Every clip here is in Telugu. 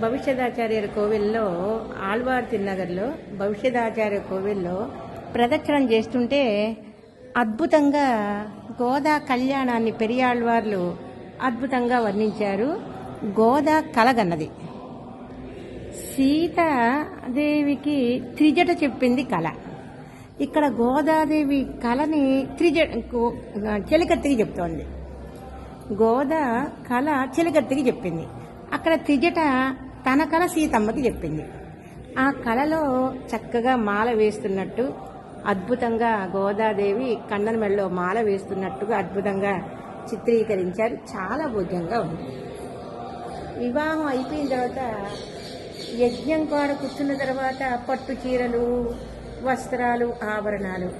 భవిష్యదాచార్యుల కోవిల్లో ఆళ్వార్ తిన్నగర్లో భవిష్యదాచార్య కోవిల్లో ప్రదక్షిణం చేస్తుంటే అద్భుతంగా గోదా కళ్యాణాన్ని పెరియాళ్వార్లు అద్భుతంగా వర్ణించారు. గోదా కలగన్నది. సీతాదేవికి త్రిజట చెప్పింది కళ. ఇక్కడ గోదాదేవి కళని త్రిజ గో- చెలికత్తికి చెప్తోంది. గోదా కళ చెలికత్తికి చెప్పింది. అక్కడ త్రిజట తన కళ సీతమ్మకి చెప్పింది. ఆ కళలో చక్కగా మాల వేస్తున్నట్టు అద్భుతంగా గోదాదేవి కన్నన మెళ్ళలో మాల వేస్తున్నట్టుగా అద్భుతంగా చిత్రీకరించారు. చాలా భోగ్యంగా ఉంది. వివాహం అయిపోయిన తర్వాత యజ్ఞం కాడ కూర్చున్న తర్వాత పట్టు చీరలు వస్త్రాలు ఆభరణాలు.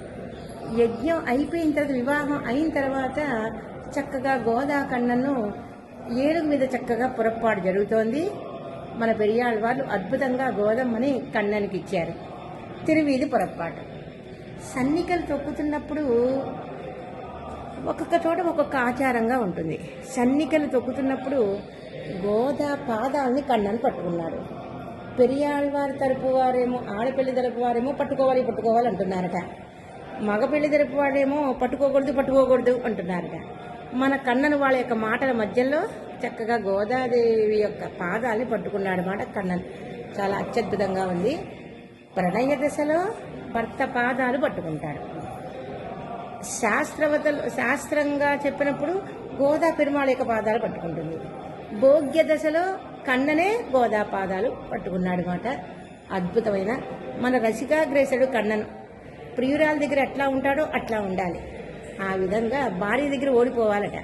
యజ్ఞం అయిపోయిన తర్వాత వివాహం అయిన తర్వాత చక్కగా గోదా కన్నను ఏనుగు మీద చక్కగా పొరపాటు జరుగుతోంది. మన పెరియాళ్ళ వాళ్ళు అద్భుతంగా గోదమ్మని కన్ననికి ఇచ్చారు. తిరువీధి పొరపాటు. సన్నికలు తొక్కుతున్నప్పుడు ఒక్కొక్క చోట ఒక్కొక్క ఆచారంగా ఉంటుంది. సన్నికలు తొక్కుతున్నప్పుడు గోదా పాదాలని కన్నాను పట్టుకున్నారు. పెరియాళ్ళవారి తరపు వారేమో ఆడపిల్లి తరపు వారేమో పట్టుకోవాలి పట్టుకోవాలి అంటున్నారట. మగపెళ్ళి తరపు వాడేమో పట్టుకోకూడదు పట్టుకోకూడదు అంటున్నారట. మన కన్నను వాళ్ళ యొక్క మాటల మధ్యలో చక్కగా గోదాదేవి యొక్క పాదాలని పట్టుకున్నాడు మాట కన్నన్. చాలా అత్యద్భుతంగా ఉంది. ప్రణయ దశలో భర్త పాదాలు పట్టుకుంటాడు. శాస్త్రవతలు శాస్త్రంగా చెప్పినప్పుడు గోదా పెరుమాళ యొక్క పాదాలు పట్టుకుంటుంది. భోగ్య దశలో కన్ననే గోదా పాదాలు పట్టుకున్నాడు మాట అద్భుతమైన మన రసికాగ్రేసుడు కన్నను. ప్రియురాల దగ్గర ఎట్లా ఉంటాడో అట్లా ఉండాలి. ఆ విధంగా భార్య దగ్గర ఓడిపోవాలట.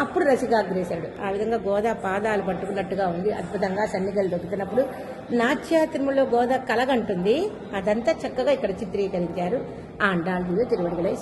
అప్పుడు రసికాగ్రేశాడు. ఆ విధంగా గోదా పాదాలు పట్టుకున్నట్టుగా ఉంది. అద్భుతంగా సన్నిధులు దొక్కుతున్నప్పుడు నాట్యాత్రములో గోదా కలగంటుంది. అదంతా చక్కగా ఇక్కడ చిత్రీకరించారు. ఆ అండాలు తిరువడుగులై